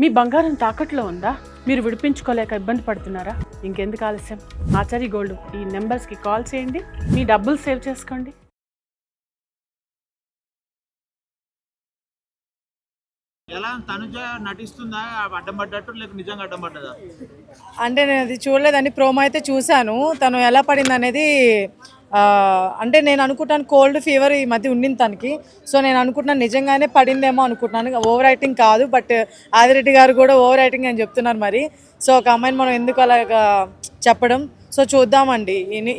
మీ బంగారం తాకట్లో ఉందా? మీరు విడిపించుకోలేక ఇబ్బంది పడుతున్నారా? ఇంకెందుకు ఆలస్యం? ఆచారి గోల్డ్ ఈ నెంబర్స్కి కాల్ చేయండి. మీ డబ్బులు సేవ్ చేసుకోండి. ఎలా? తనుజ నటిస్తుందా? అడ్డం పడ్డట్టు లేక నిజంగా అడ్డం పడ్డదా? అంటే నేను అది చూడలేదండి. ప్రోమో అయితే చూశాను. తను ఎలా పడింది అనేది అంటే నేను అనుకుంటాను కోల్డ్ ఫీవర్ ఈ మధ్య ఉండింది తనకి. సో నేను అనుకుంటున్నాను నిజంగానే పడిందేమో అనుకుంటున్నాను. ఓవర్ రైటింగ్ కాదు బట్ ఆదిరెడ్డి గారు కూడా ఓవర్ రైటింగ్ అని చెప్తున్నారు మరి. సో ఒక అమ్మాయిని మనం ఎందుకు అలాగా చెప్పడం? సో చూద్దామండి.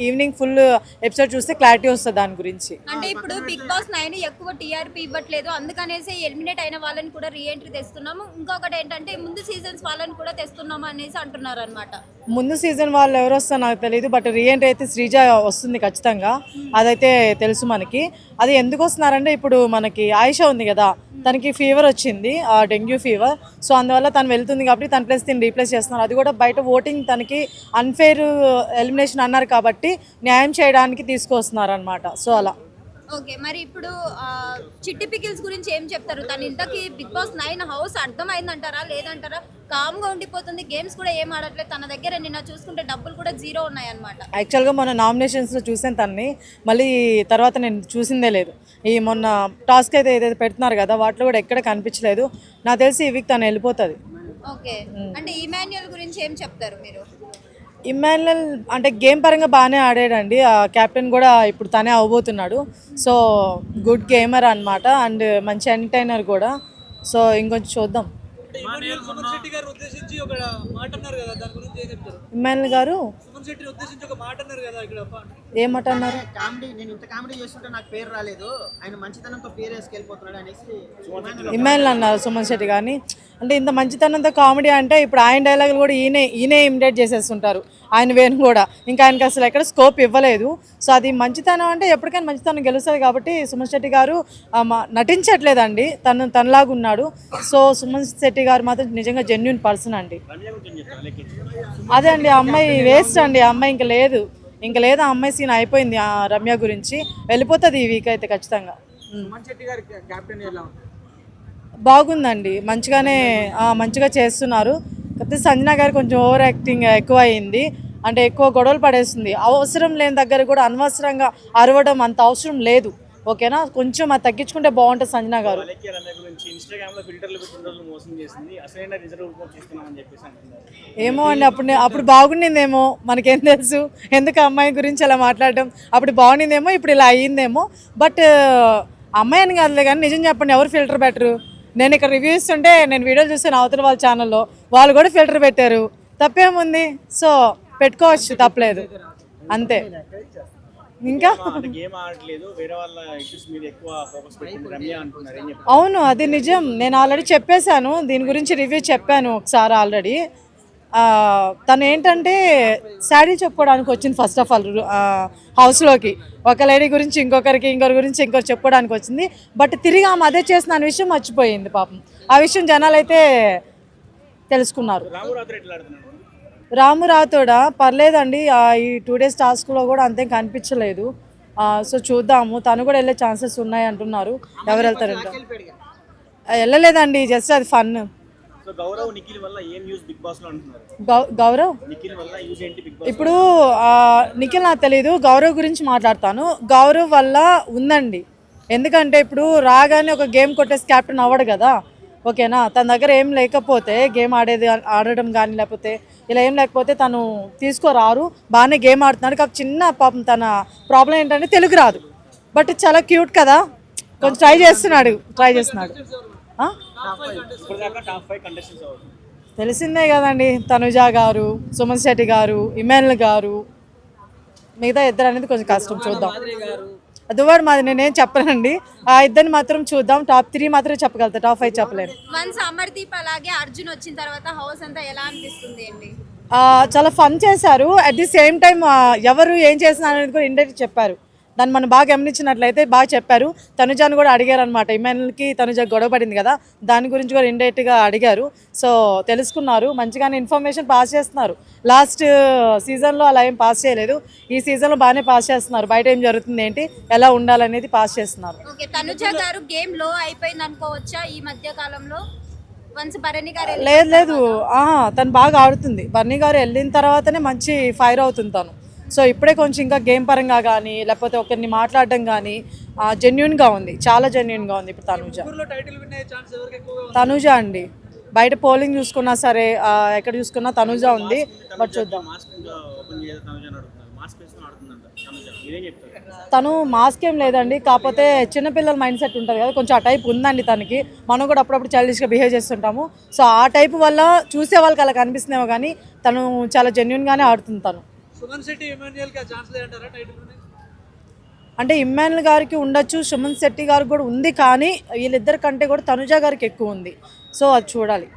ఈవినింగ్ ఫుల్ ఎపిసోడ్ చూస్తే క్లారిటీ వస్తుంది దాని గురించి. అంటే ఇప్పుడు బిగ్ బాస్ నైన్ ఎక్కువ టీఆర్పీ ఇవ్వట్లేదు. అందుకనేసి ఎలిమినేట్ అయిన వాళ్ళని కూడా రీఎంట్రీ తెస్తున్నాము. ఇంకొకటి ఏంటంటే ముందు సీజన్స్ వాళ్ళని కూడా తెస్తున్నాము అనేసి అంటున్నారు అనమాట ముందు సీజన్ వాళ్ళు ఎవరు వస్తారో నాకు తెలియదు బట్ రీఎంట్రీ అయితే శ్రీజ వస్తుంది ఖచ్చితంగా. అదైతే తెలుసు మనకి. అది ఎందుకు వస్తున్నారంటే ఇప్పుడు మనకి ఆయిషా ఉంది కదా. తనకి ఫీవర్ వచ్చింది ఆ డెంగ్యూ ఫీవర్. సో అందువల్ల తను వెళ్తుంది కాబట్టి తన ప్లేస్ దీన్ని రీప్లేస్ చేస్తున్నారు. అది కూడా బయట ఓటింగ్ తనకి అన్ఫేర్ ఎలిమినేషన్ అన్నారు కాబట్టి న్యాయం చేయడానికి తీసుకొస్తున్నారు అనమాట సో అలా. ఓకే మరి ఇప్పుడు చిట్టి పికిల్స్ గురించి ఏం చెప్తారు? తన ఇంతకి బిగ్ బాస్ నైన్ హౌస్ అర్థమైందంటారా? లేదంటారా? కామ్గా ఉండిపోతుంది గేమ్స్ కూడా ఏం ఆడట్లేదు తన దగ్గర నిన్న చూసుకుంటే డబ్బులు కూడా జీరో ఉన్నాయన్నమాట. యాక్చువల్గా మొన్న నామినేషన్స్లో చూసాను తన్ని మళ్ళీ తర్వాత నేను చూసిందే లేదు. ఈ మొన్న టాస్క్ అయితే ఏదైతే పెడుతున్నారు కదా వాటిలో కూడా ఎక్కడ కనిపించలేదు. నాకు తెలిసి ఈ వీక్ తను వెళ్ళిపోతుంది. ఓకే అంటే ఇమాన్యుయల్ గురించి ఏం చెప్తారు మీరు? ఇమాన్యుల్ అంటే గేమ్ పరంగా బాగానే ఆడాడండి. ఆ కెప్టెన్ కూడా ఇప్పుడు తనే అవబోతున్నాడు సో గుడ్ గేమర్ అన్నమాట అండ్ మంచి ఎంటర్టైనర్ కూడా. సో ఇంకొంచెం చూద్దాం. ఇమాన్యుల్ గారు శెట్టిని ఉద్దేశించి ఒక మాట అన్నారు కదా ఇక్కడ ఏమాట అన్నారు? కామెడీ నేను ఇంత కామెడీ చేస్తుంటే నాకు పేరు రాలేదు. ఆయన మంచితనంతో పేరు వేసుకెళ్ళిపోతున్నాడు అనేసి ఇమాన్యుల్ అన్నారు. సుమన్ శెట్టి గారిని అంటే ఇంత మంచితనంతో కామెడీ అంటే ఇప్పుడు ఆయన డైలాగులు కూడా ఈయనే ఈయనే ఇమిటేట్ చేసేస్తుంటారు. ఆయన వేణు కూడా. ఇంకా ఆయనకి అసలు ఎక్కడ స్కోప్ ఇవ్వలేదు. సో అది మంచితనం అంటే ఎప్పటికైనా మంచితనం గెలుస్తుంది కాబట్టి సుమన్ శెట్టి గారు నటించట్లేదండి. తను తనలాగా ఉన్నాడు. సో సుమన్ శెట్టి గారు మాత్రం నిజంగా జెన్యున్ పర్సన్ అండి. అదే అండి ఆ అమ్మాయి వేస్ట్ అండి. ఆ అమ్మాయి ఇంకా లేదు. ఇంకా లేదు ఆ అమ్మాయి సీన్ అయిపోయింది ఆ రమ్య గురించి. వెళ్ళిపోతుంది ఈ వీక్ అయితే ఖచ్చితంగా. బాగుందండి. మంచిగానే మంచిగా చేస్తున్నారు. కాకపోతే సంజన గారు కొంచెం ఓవర్ యాక్టింగ్ ఎక్కువ అయింది అంటే ఎక్కువ గొడవలు పడేస్తుంది. అవసరం లేని దగ్గర కూడా అనవసరంగా అరవడం అంత అవసరం లేదు. ఓకేనా? కొంచెం అది తగ్గించుకుంటే బాగుంటుంది సంజన గారు. ఏమో అండి అప్పుడు అప్పుడు బాగుండిందేమో. మనకేం తెలుసు. ఎందుకు అమ్మాయి గురించి అలా మాట్లాడడం? అప్పుడు బాగుండిందేమో ఇప్పుడు ఇలా అయ్యిందేమో. బట్ అమ్మాయి అని కాదులే కానీ నిజం చెప్పండి ఎవరు ఫిల్టర్ పెట్టరు నేను ఇక్కడ రివ్యూ ఇస్తుంటే నేను వీడియోలు చూసాను అవతల వాళ్ళ ఛానల్లో వాళ్ళు కూడా ఫిల్టర్ పెట్టారు. తప్పేముంది? సో పెట్టుకోవచ్చు తప్పలేదు. అంతే. ఇంకా? అవును అది నిజం. నేను ఆల్రెడీ చెప్పేశాను. దీని గురించి రివ్యూ చెప్పాను ఒకసారి ఆల్రెడీ తను ఏంటంటే శాడీ చెప్పుకోవడానికి వచ్చింది ఫస్ట్ ఆఫ్ ఆల్ హౌస్లోకి ఒక లేడీ గురించి ఇంకొకరికి ఇంకొకరి గురించి ఇంకొకరు చెప్పుకోవడానికి వచ్చింది. బట్ తిరిగి ఆమె అదే చేసిన అనే విషయం మర్చిపోయింది పాపం. ఆ విషయం జనాలు అయితే తెలుసుకున్నారు. రాము రాతోడా పర్లేదండి ఈ టూ డేస్ టాస్క్లో కూడా అంతేం కనిపించలేదు. సో చూద్దాము. తను కూడా వెళ్ళే ఛాన్సెస్ ఉన్నాయి అంటున్నారు. ఎవరు వెళ్తారంట. వెళ్ళలేదండి. జస్ట్ అది ఫన్ గౌరవ్ నిఖిల్ వల్ల ఏం యూస్ బిగ్ బాస్లో అంటున్నారు? గౌరవ్? నిఖిల్ వల్ల ఏంటి బిగ్ బాస్ ఇప్పుడు నిఖిల్ నాకు తెలీదు గౌరవ్ గురించి మాట్లాడతాను. గౌరవ్ వల్ల ఉందండి. ఎందుకంటే ఇప్పుడు రాగానే ఒక గేమ్ కొట్టేసి కెప్టెన్ అవ్వడు కదా. ఓకేనా? తన దగ్గర ఏం లేకపోతే గేమ్ ఆడేది ఆడడం కానీ లేకపోతే ఇలా ఏం లేకపోతే తను తీసుకోరారు. బాగానే గేమ్ ఆడుతున్నాడు. కాకపోతే చిన్న పాపం తన ప్రాబ్లం ఏంటంటే తెలుగు రాదు. బట్ చాలా క్యూట్ కదా. కొంచెం ట్రై చేస్తున్నాడు. ట్రై చేస్తున్నాడు. తెలిసిందే కదండి తనుజ గారు సుమన్ శెట్టి గారు ఇమానుల్ గారు. మిగతా ఇద్దరు అనేది కొంచెం కష్టం చూద్దాం. దువ్వాడు మాది నేనేం చెప్పనండి. ఆ ఇద్దరిని మాత్రం చూద్దాం టాప్ త్రీ మాత్రమే చెప్పగలుగుతా టాప్ ఫైవ్ చెప్పలేను వన్స్ అమర్దీప్ అలాగే అర్జున్ వచ్చిన తర్వాత హౌస్ అంతా ఎలా అనిపిస్తుంది అండి? ఆ, చాలా ఫన్ చేశారు. అట్ ది సేమ్ టైం ఎవరు ఏం చేస్తున్నారు అనేది కూడా ఇండైరెక్ట్ చెప్పారు. దాన్ని మనం బాగా గమనించినట్లయితే బాగా చెప్పారు. తనుజాను కూడా అడిగారు అనమాట ఇమానుల్కి తనుజ గొడవ పడింది కదా దాని గురించి కూడా ఇండైరెక్ట్గా అడిగారు. సో తెలుసుకున్నారు. మంచిగానే ఇన్ఫర్మేషన్ పాస్ చేస్తున్నారు. లాస్ట్ సీజన్లో అలా ఏం పాస్ చేయలేదు. ఈ సీజన్లో బాగానే పాస్ చేస్తున్నారు. బయట ఏం జరుగుతుంది ఏంటి ఎలా ఉండాలనేది పాస్ చేస్తున్నారు. ఓకే తనుజ గారు గేమ్లో అయిపోయింది అనుకోవచ్చా ఈ మధ్య కాలంలో? లేదు లేదు. తను బాగా ఆడుతుంది. బర్నీ గారు వెళ్ళిన తర్వాతనే మంచి ఫైర్ అవుతుంది తను. సో ఇప్పుడే కొంచెం ఇంకా గేమ్ పరంగా కానీ లేకపోతే ఒకరిని మాట్లాడడం కానీ జెన్యున్గా ఉంది. చాలా జెన్యున్గా ఉంది ఇప్పుడు తనుజ. తనుజ అండి. బయట పోలింగ్ చూసుకున్నా సరే ఎక్కడ చూసుకున్నా తనుజ ఉంది. బట్ చూద్దాం. తను మాస్క్ ఏం లేదండి. కాకపోతే చిన్నపిల్లల మైండ్ సెట్ ఉంటుంది కదా కొంచెం ఆ టైప్ ఉందండి తనకి. మనం కూడా అప్పుడప్పుడు చైల్డిష్గా బిహేవ్ చేస్తుంటాము. సో ఆ టైప్ వల్ల చూసే వాళ్ళకి అలా కనిపిస్తుందేమో కానీ తను చాలా జెన్యున్గానే ఆడుతుంది తను. సుమన్ శెట్టి ఇమాన్యుయల్కి ఛాన్స్ లేదంటారా టైటిల్ అంటే ఇమ్మానుల్ గారికి ఉండొచ్చు సుమన్ శెట్టి గారికి కూడా ఉంది కానీ వీళ్ళిద్దరి కంటే కూడా తనుజ గారికి ఎక్కువ ఉంది. సో అది చూడాలి.